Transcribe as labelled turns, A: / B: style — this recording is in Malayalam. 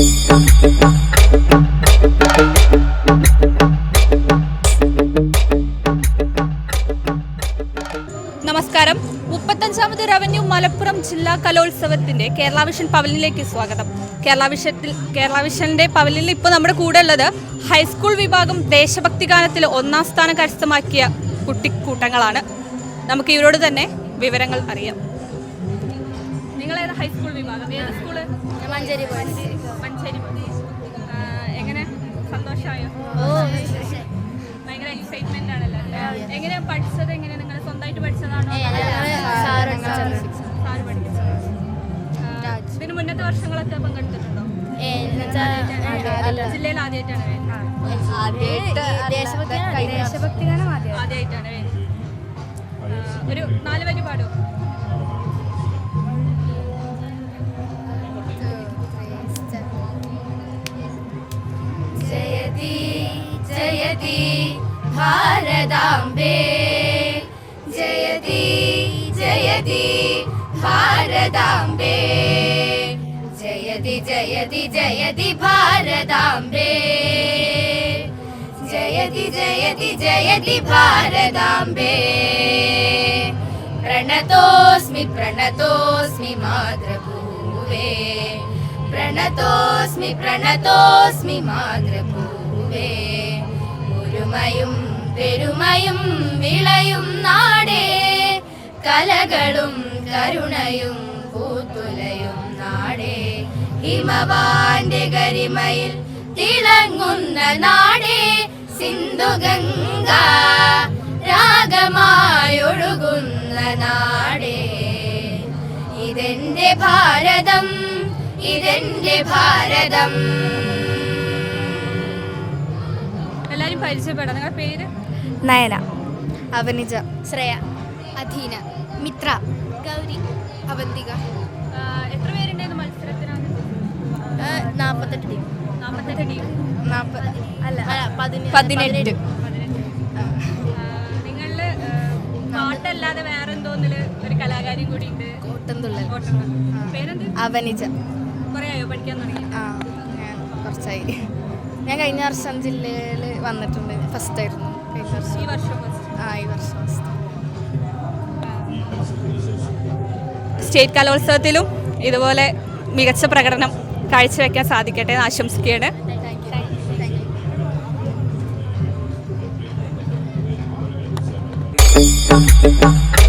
A: നമസ്കാരം. മുപ്പത്തഞ്ചാമത് റവന്യൂ മലപ്പുറം ജില്ലാ കലോത്സവത്തിന്റെ കേരള വിഷൻ പവലിനിലേക്ക് സ്വാഗതം. കേരള വിഷത്തിൽ കേരള വിഷന്റെ പവലിനിൽ ഇപ്പോൾ നമ്മുടെ കൂടെ ഉള്ളത് ഹൈസ്കൂൾ വിഭാഗം ദേശഭക്തി ഗാനത്തിൽ ഒന്നാം സ്ഥാനം കരസ്ഥമാക്കിയ കുട്ടിക്കൂട്ടങ്ങളാണ്. നമുക്ക് ഇവരോട് തന്നെ വിവരങ്ങൾ അറിയാം. നിങ്ങൾ ഏത് ഹൈസ്കൂൾ വിഭാഗം? ഏത് സ്കൂൾ
B: മഞ്ചേരി
A: മഞ്ചേരി എങ്ങനെ? സന്തോഷമായോ? ഭയങ്കര എക്സൈറ്റ്മെന്റ് ആണല്ലോ എങ്ങനെയാ പഠിച്ചത്? എങ്ങനെ? നിങ്ങൾ സ്വന്തമായിട്ട് പഠിച്ചതാണോ?
B: സാറ്
A: പഠിപ്പിച്ചത് ഇതിന് മുന്നത്തെ വർഷങ്ങളൊക്കെ പങ്കെടുത്തിട്ടുണ്ടോ? ജില്ലയിൽ ആദ്യമായിട്ടാണ്
B: ദേശഭക്തി
A: ആദ്യമായിട്ടാണ് ഒരു നാല് വരി പാടും
B: जयति भारदाम्बे जयति जयति भारदाम्बे जयति जयति जयति भारदाम्बे जयति जयति जयति भारदाम्बे प्रणतोऽस्मि प्रणतोऽस्मि मातृभूवे। प्रणतोऽस्मि प्रणतोऽस्मि मातृभूवे। ഒരുമയും പെരുമയും വിളയും നാടേ. കലകളും കരുണയും പൂത്തുലയും നാടേ. ഹിമവാന്റെ ഗരിമയിൽ തിളങ്ങുന്ന നാടേ. സിന്ധു സിന്ധുഗംഗ രാഗമായൊഴുകുന്ന നാടേ. ഇതെന്റെ ഭാരതം ഇതെന്റെ ഭാരതം.
A: എല്ലാവരും പരിചയപ്പെടാം. നിങ്ങളുടെ പേര്?
B: നയന. അവനിജ. ശ്രേയ. അധീന. മിത്ര. ഗൗരി. അവന്തിക.
A: എത്ര പേരുണ്ടായിരുന്നു മത്സരത്തിനാണ്
B: നാൽപ്പത്തെട്ട് ടീം.
A: നാൽപ്പത്തെട്ട് ടീം.
B: അല്ല
A: പതിനെട്ട്. നിങ്ങളിൽ പാട്ടല്ലാതെ വേറെ എന്തോന്നിൽ ഒരു കലാകാരി കൂടി ഉണ്ട്? പേരെന്ത്?
B: അവനിജ.
A: കുറേ ആയോ പഠിക്കാൻ തുടങ്ങി
B: ആ ഞാൻ കുറച്ചായി. ഞാൻ കഴിഞ്ഞ വർഷം ജില്ലയിൽ വന്നിട്ടുണ്ട്. ഫസ്റ്റ് ആയിരുന്നു.
A: ഈ വർഷം.
B: ആ ഈ വർഷം ഫസ്റ്റ്
A: സ്റ്റേറ്റ് കലോത്സവത്തിലും ഇതുപോലെ മികച്ച പ്രകടനം കാഴ്ചവെക്കാൻ സാധിക്കട്ടെ എന്ന് ആശംസിക്കുകയാണ്.
B: Thank you.